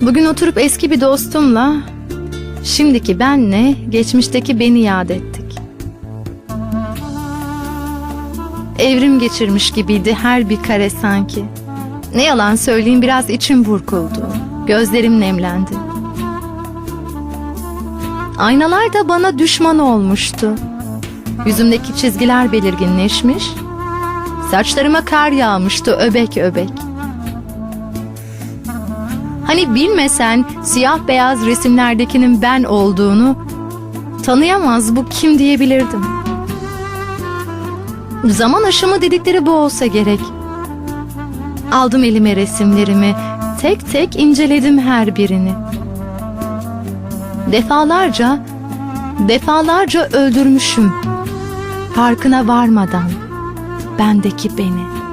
Bugün oturup eski bir dostumla şimdiki benle geçmişteki beni yad ettik. Evrim geçirmiş gibiydi her bir kare sanki. Ne yalan söyleyeyim biraz içim burkuldu. Gözlerim nemlendi. Aynalar da bana düşman olmuştu. Yüzümdeki çizgiler belirginleşmiş. Saçlarıma kar yağmıştı öbek öbek. Hani bilmesen siyah beyaz resimlerdekinin ben olduğunu tanıyamaz bu kim diyebilirdim. Zaman aşımı dedikleri bu olsa gerek. Aldım elime resimlerimi, tek tek inceledim her birini. Defalarca, defalarca öldürmüşüm. Farkına varmadan bendeki beni.